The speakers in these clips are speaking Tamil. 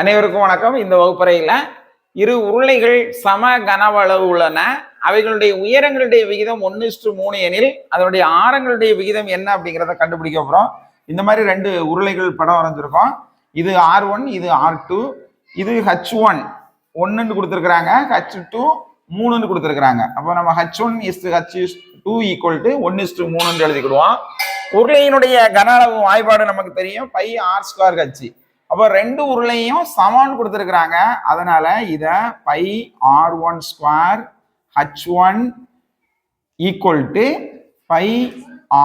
அனைவருக்கும் வணக்கம். இந்த வகுப்பறையில் இரு உருளைகள் சம கனவளவு உள்ளன. அவைகளுடைய உயரங்களுடைய விகிதம் ஒன்று இஸ்டு மூணு எனில் அதனுடைய ஆரங்களுடைய விகிதம் என்ன அப்படிங்கிறத கண்டுபிடிக்க போகிறோம் இந்த மாதிரி ரெண்டு உருளைகள் படம் வரைஞ்சிருக்கோம். இது ஆர் ஒன் இது ஆர் டூ இது ஹச் ஒன் ஒன்றுன்னு கொடுத்துருக்குறாங்க ஹச் டூ மூணுன்னு கொடுத்துருக்குறாங்க. அப்போ நம்ம h one is h two equal to one is to மூணுன்னு எழுதிக்கிடுவோம். உருளையினுடைய கன அளவு வாய்ப்பாடு நமக்கு தெரியும். பை ஆர் ஸ்கொயர் ஹச் அப்போ ரெண்டு உருளையும் சமான் கொடுத்துருக்குறாங்க. அதனால இதை pi r one square h one equal to pi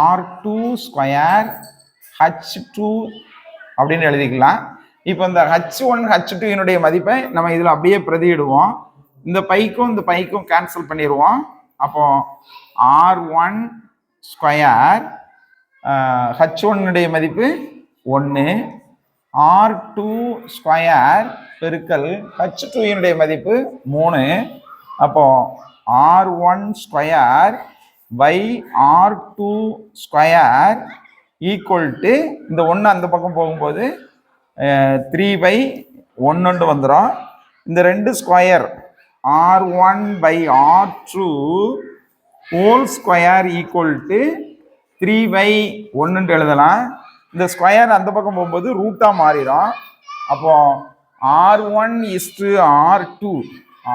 r two square h two அப்படின்னு எழுதிக்கலாம். இப்போ இந்த ஹச் ஒன் ஹச் டூனுடைய மதிப்பை நம்ம இதில் அப்படியே பிரதியிடுவோம். இந்த பைக்கும் இந்த பைக்கும் கேன்சல் பண்ணிடுவோம் அப்போ ஆர் ஒன் ஸ்கொயர் ஹச் ஒன்னுடைய மதிப்பு ஒன்று ஆர் டூ ஸ்கொயர் பெருக்கல் ஹச் டூயினுடைய மதிப்பு மூணு. அப்போ r one square pi r two square equal to இந்த ஒன்று அந்த பக்கம் போகும்போது த்ரீ பை ஒன்று வந்துடும் இந்த ரெண்டு square r one pi r two whole square equal to three pi ஒன்றுன்ட்டு எழுதலாம். இந்த ஸ்கொயர் அந்த பக்கம் போகும்போது ரூட்டாக மாறிடும். அப்போ r one is to r two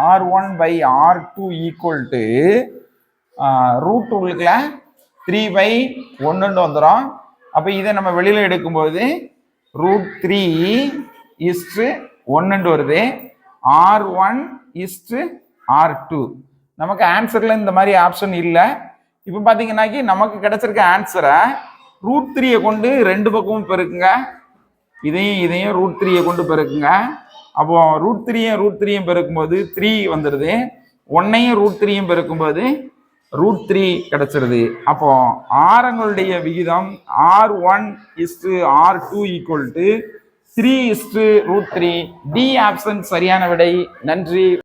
r one pi r two equal to root உங்களுக்குல three pi ஒன்றுன்னு வந்துடும் அப்போ இதை நம்ம வெளியில் எடுக்கும்போது ரூட் த்ரீ இஸ்டு ஒன்றுண்டு வருது. R one is to r two நமக்கு ஆன்சரில் இந்த மாதிரி ஆப்ஷன் இல்லை. இப்போ பார்த்தீங்கன்னாக்கி நமக்கு கிடைச்சிருக்க ஆன்சரை ரூட் த்ரீயை கொண்டு ரெண்டு பக்கமும் பெருக்குங்க. இதையும் இதையும் ரூட் த்ரீயை கொண்டு பெருக்குங்க. அப்போ ரூட் த்ரீயும் ரூட் த்ரீயும் பெருக்கும்போது த்ரீ வந்துடுது. ஒன்னையும் ரூட் த்ரீயும் பெருக்கும்போது ரூட் த்ரீ கிடச்சிருது. அப்போ ஆரங்களுடைய விகிதம் r one is to r two equal to three is to root three D option சரியான விடை. நன்றி.